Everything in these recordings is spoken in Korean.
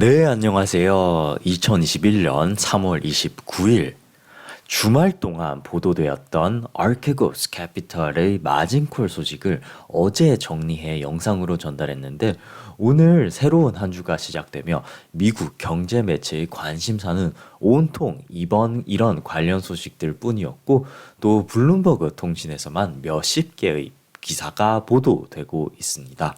네, 안녕하세요. 2021년 3월 29일 주말 동안 보도되었던 아르케고스 캐피털의 마진콜 소식을 어제 정리해 영상으로 전달했는데 오늘 새로운 한 주가 시작되며 미국 경제 매체의 관심사는 온통 이번 이런 관련 소식들 뿐이었고 또 블룸버그 통신에서만 몇십 개의 기사가 보도되고 있습니다.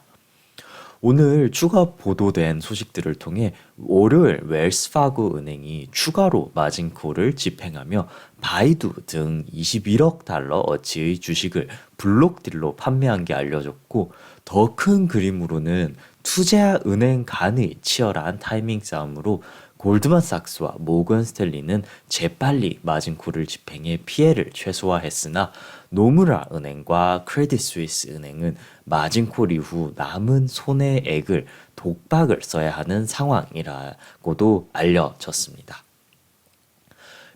오늘 추가 보도된 소식들을 통해 월요일 웰스파고 은행이 추가로 마진콜을 집행하며 바이두 등 21억 달러 어치의 주식을 블록딜로 판매한 게 알려졌고 더 큰 그림으로는 투자 은행 간의 치열한 타이밍 싸움으로 골드만삭스와 모건 스탠리는 재빨리 마진콜을 집행해 피해를 최소화했으나 노무라 은행과 크레딧 스위스 은행은 마진콜 이후 남은 손해액을 독박을 써야 하는 상황이라고도 알려졌습니다.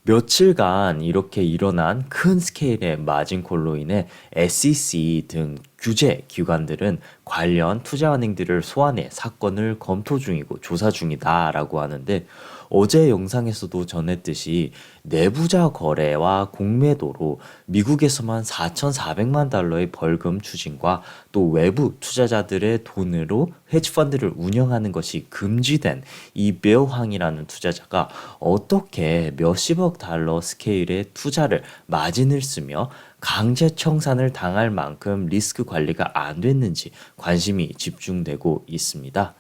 며칠간 이렇게 일어난 큰 스케일의 마진콜로 인해 SEC 등 규제 기관들은 관련 투자은행들을 소환해 사건을 검토 중이고 조사 중이다라고 하는데 어제 영상에서도 전했듯이 내부자 거래와 공매도로 미국에서만 4,400만 달러의 벌금 추징과 또 외부 투자자들의 돈으로 헤지펀드를 운영하는 것이 금지된 이 베어황이라는 투자자가 어떻게 몇십억 달러 스케일의 투자를 마진을 쓰며 강제 청산을 당할 만큼 리스크 관리가 안 됐는지 관심이 집중되고 있습니다.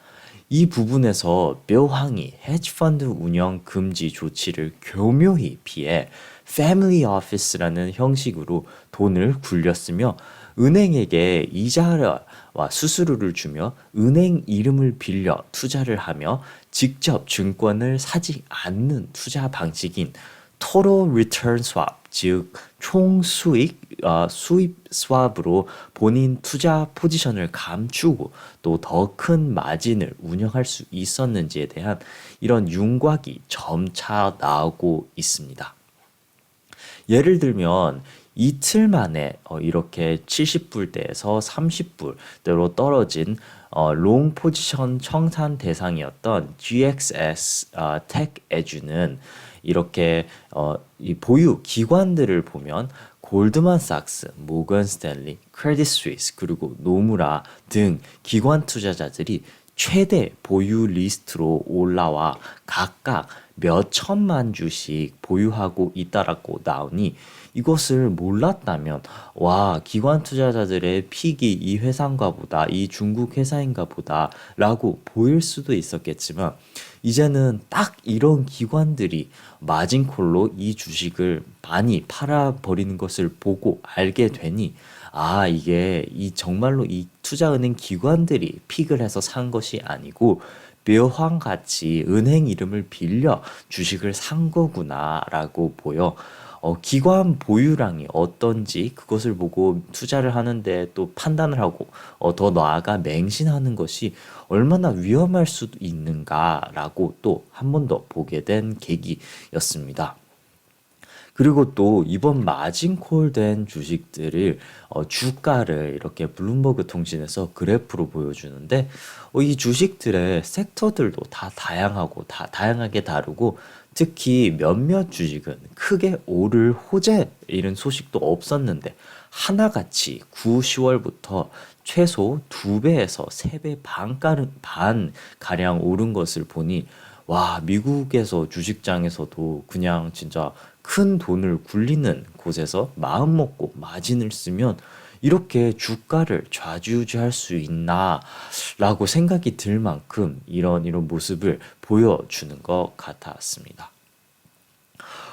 이 부분에서 묘황이 헤지펀드 운영 금지 조치를 교묘히 피해 패밀리 오피스라는 형식으로 돈을 굴렸으며 은행에게 이자와 수수료를 주며 은행 이름을 빌려 투자를 하며 직접 증권을 사지 않는 투자 방식인 total return swap 즉 총수익 어, 수입 스왑으로 본인 투자 포지션을 감추고 또 더 큰 마진을 운영할 수 있었는지에 대한 이런 윤곽이 점차 나오고 있습니다. 예를 들면 이틀 만에 어, 이렇게 70불대에서 30불대로 떨어진 어, 롱 포지션 청산 대상이었던 GXS 어, 텍 에듀는 이렇게 어, 이 보유 기관들을 보면 골드만삭스, 모건 스탠리, 크레딧 스위스 그리고 노무라 등 기관 투자자들이 최대 보유 리스트로 올라와 각각 몇 천만 주씩 보유하고 있다라고 나오니 이것을 몰랐다면 와 기관 투자자들의 픽이 이 회사인가 보다 이 중국 회사인가 보다 라고 보일 수도 있었겠지만 이제는 딱 이런 기관들이 마진콜로 이 주식을 많이 팔아버리는 것을 보고 알게 되니 아 이게 이 정말로 이 투자은행 기관들이 픽을 해서 산 것이 아니고 묘황 같이 은행 이름을 빌려 주식을 산 거구나라고 보여 어, 기관 보유량이 어떤지 그것을 보고 투자를 하는데 또 판단을 하고 어, 더 나아가 맹신하는 것이 얼마나 위험할 수도 있는가라고 또 한 번 더 보게 된 계기였습니다. 그리고 또 이번 마진콜 된 주식들을 어, 주가를 이렇게 블룸버그 통신에서 그래프로 보여주는데 어, 이 주식들의 섹터들도 다 다양하고 다 다양하게 다르고 특히 몇몇 주식은 크게 오를 호재 이런 소식도 없었는데 하나같이 9, 10월부터 최소 2배에서 3배 반가량, 반 가량 오른 것을 보니 와 미국에서 주식장에서도 그냥 진짜 큰 돈을 굴리는 곳에서 마음 먹고 마진을 쓰면 이렇게 주가를 좌지우지할 수 있나라고 생각이 들 만큼 이런 이런 모습을 보여주는 것 같았습니다.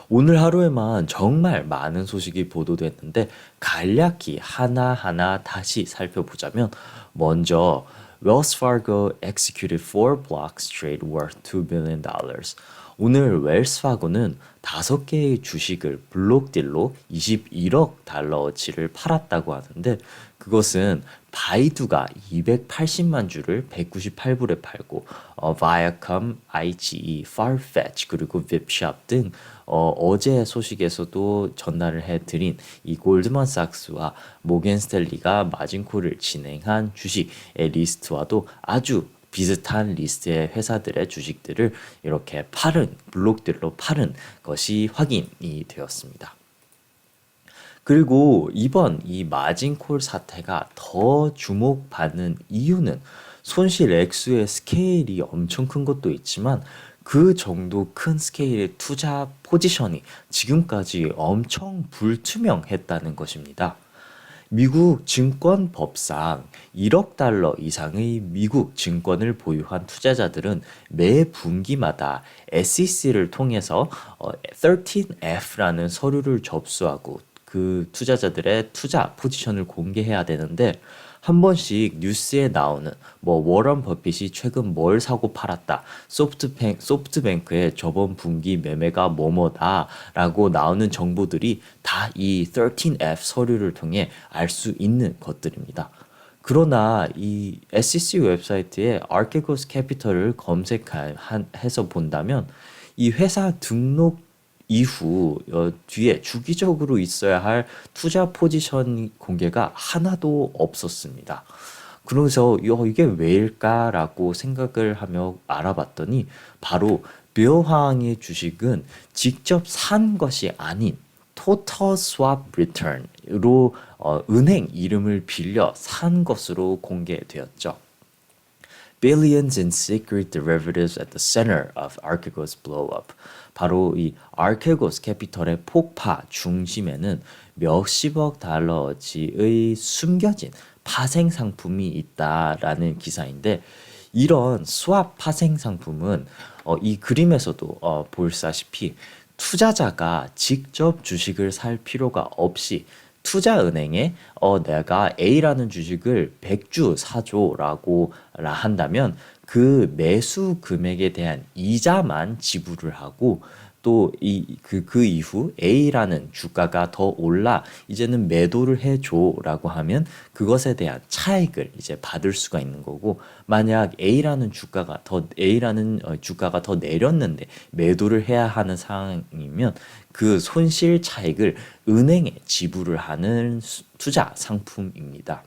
오늘 하루에만 정말 많은 소식이 보도됐는데 간략히 하나하나 다시 살펴보자면 먼저 Wells Fargo executed four blocks trade worth 2 billion dollars. 오늘 웰스파고는 다섯 개의 주식을 블록딜로 21억 달러어치를 팔았다고 하는데 그것은 바이두가 280만 주를 198불에 팔고 어, 바이아컴, IGE, Farfetch 그리고 빕샵 등 어, 어제 소식에서도 전달을 해드린 이 골드만삭스와 모겐스텔리가 마진콜을 진행한 주식의 리스트와도 아주 비슷한 리스트의 회사들의 주식들을 이렇게 팔은 블록들로 팔은 것이 확인이 되었습니다. 그리고 이번 이 마진콜 사태가 더 주목받는 이유는 손실 액수의 스케일이 엄청 큰 것도 있지만 그 정도 큰 스케일의 투자 포지션이 지금까지 엄청 불투명했다는 것입니다. 미국 증권법상 1억 달러 이상의 미국 증권을 보유한 투자자들은 매 분기마다 SEC를 통해서 13F라는 서류를 접수하고 그 투자자들의 투자 포지션을 공개해야 되는데 한 번씩 뉴스에 나오는 뭐 워런 버핏이 최근 뭘 사고 팔았다. 소프트뱅 소프트뱅크의 저번 분기 매매가 뭐뭐다라고 나오는 정보들이 다 이 13F 서류를 통해 알 수 있는 것들입니다. 그러나 이 SEC 웹사이트에 Archegos Capital을 검색해서 본다면 이 회사 등록 이후 어, 뒤에 주기적으로 있어야 할 투자 포지션 공개가 하나도 없었습니다. 그래서 어, 이게 왜일까라고 생각을 하며 알아봤더니 바로 묘황의 주식은 직접 산 것이 아닌 Total Swap Return으로 어, 은행 이름을 빌려 산 것으로 공개되었죠. Billions in secret derivatives at the center of Archegos blow-up. 바로 이 아르케고스 캐피털의 폭파 중심에는 몇십억 달러어치의 숨겨진 파생 상품이 있다라는 기사인데 이런 수압 파생 상품은 어, 이 그림에서도 어, 볼사시피 투자자가 직접 주식을 살 필요가 없이 투자은행에 어 내가 A라는 주식을 100주 사줘라고 한다면 그 매수 금액에 대한 이자만 지불을 하고 또이그그 이후 A라는 주가가 더 올라 이제는 매도를 해줘라고 하면 그것에 대한 차익을 이제 받을 수가 있는 거고 만약 A라는 주가가 더 A라는 어, 주가가 더 내렸는데 매도를 해야 하는 상황이면 그 손실 차익을 은행에 지불을 하는 투자 상품입니다.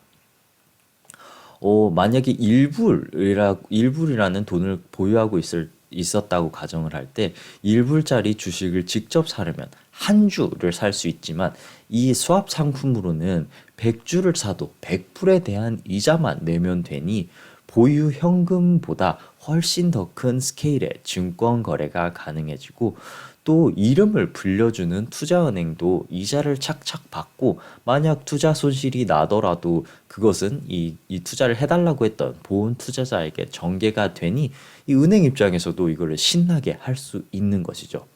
어, 만약에 일불이라 일불이라는 돈을 보유하고 있을 있었다고 가정을 할때 1불짜리 주식을 직접 사려면 한 주를 살 수 있지만 이 수합 상품으로는 100주를 사도 100불에 대한 이자만 내면 되니 보유 현금보다 훨씬 더 큰 스케일의 증권 거래가 가능해지고 또 이름을 불려주는 투자은행도 이자를 착착 받고 만약 투자 손실이 나더라도 그것은 이, 이 투자를 해달라고 했던 보온 투자자에게 전개가 되니 이 은행 입장에서도 이거를 신나게 할 수 있는 것이죠.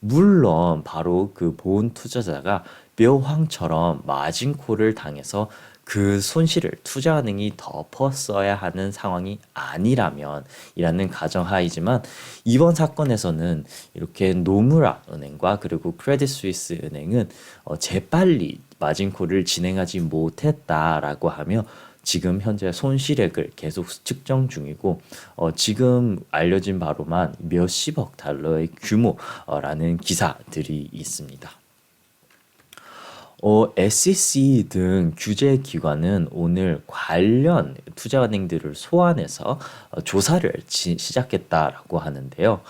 물론 바로 그 보온 투자자가 묘황처럼 마진콜을 당해서 그 손실을 투자은행이 덮었어야 하는 상황이 아니라면 이라는 가정하이지만 이번 사건에서는 이렇게 노무라 은행과 그리고 크레딧 스위스 은행은 어 재빨리 마진콜을 진행하지 못했다라고 하며 지금 현재 손실액을 계속 측정 중이고 어 지금 알려진 바로만 몇십억 달러의 규모라는 기사들이 있습니다. 어, SEC 등 규제 기관은 오늘 관련 투자은행들을 소환해서 어, 조사를 지, 시작했다라고 하는데요.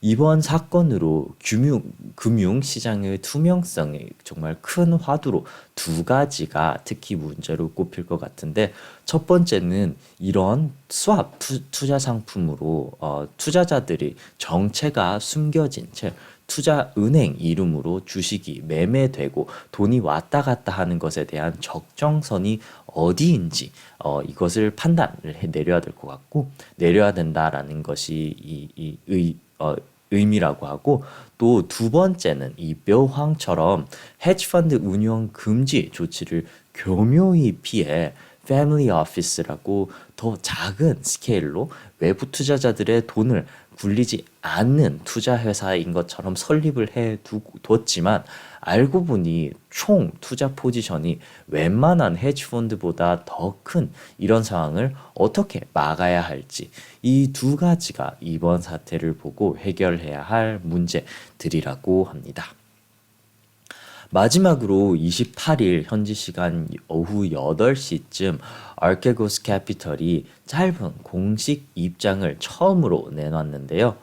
이번 사건으로 금융, 금융 시장의 투명성이 정말 큰 화두로 두 가지가 특히 문제로 꼽힐 것 같은데 첫 번째는 이런 수합 투, 자 상품으로 어, 투자자들이 정체가 숨겨진 채 투자 은행 이름으로 주식이 매매되고 돈이 왔다 갔다 하는 것에 대한 적정선이 어디인지 어, 이것을 판단을 해 내려야 될 것 같고 내려야 된다라는 것이 이, 이 의, 어, 의미라고 하고 또 두 번째는 이 묘황처럼 헤지펀드 운영 금지 조치를 교묘히 피해 패밀리 오피스라고 더 작은 스케일로 외부 투자자들의 돈을 굴리지 않는 투자 회사인 것처럼 설립을 해 두었지만 알고 보니 총 투자 포지션이 웬만한 헤지 펀드보다 더 큰 이런 상황을 어떻게 막아야 할지 이 두 가지가 이번 사태를 보고 해결해야 할 문제들이라고 합니다. 마지막으로 28일 현지 시간 오후 8시쯤 아르케고스 캐피털이 짧은 공식 입장을 처음으로 내놨는데요.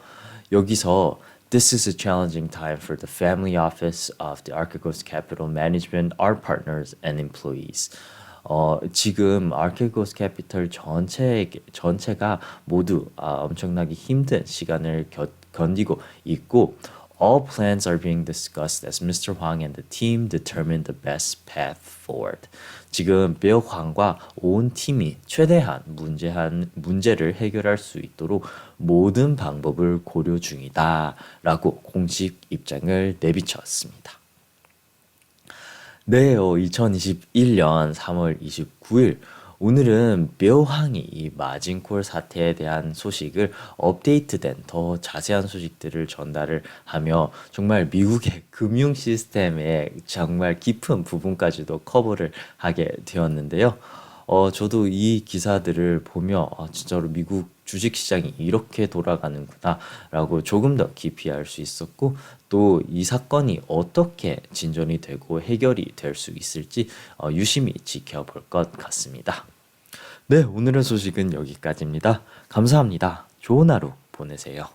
여기서 This is a challenging time for the family office of the Archegos Capital Management, our partners and employees. 어, 지금 아르케고스 캐피털 전체 전체가 모두 아, 엄청나게 힘든 시간을 겨, 견디고 있고 all plans are being discussed as Mr. Huang and the team determine the best path forward. 지금 빌 황과 온 팀이 최대한 문제한 문제를 해결할 수 있도록 모든 방법을 고려 중이다라고 공식 입장을 내비쳤습니다. 네, 어, 2021년 3월 29일 오늘은 묘항이 이 마진콜 사태에 대한 소식을 업데이트된 더 자세한 소식들을 전달을 하며 정말 미국의 금융 시스템의 정말 깊은 부분까지도 커버를 하게 되었는데요. 어, 저도 이 기사들을 보며 아, 진짜로 미국 주식시장이 이렇게 돌아가는구나라고 조금 더 깊이 알 수 있었고 또 이 사건이 어떻게 진전이 되고 해결이 될 수 있을지 어, 유심히 지켜볼 것 같습니다. 네, 오늘의 소식은 여기까지입니다. 감사합니다. 좋은 하루 보내세요.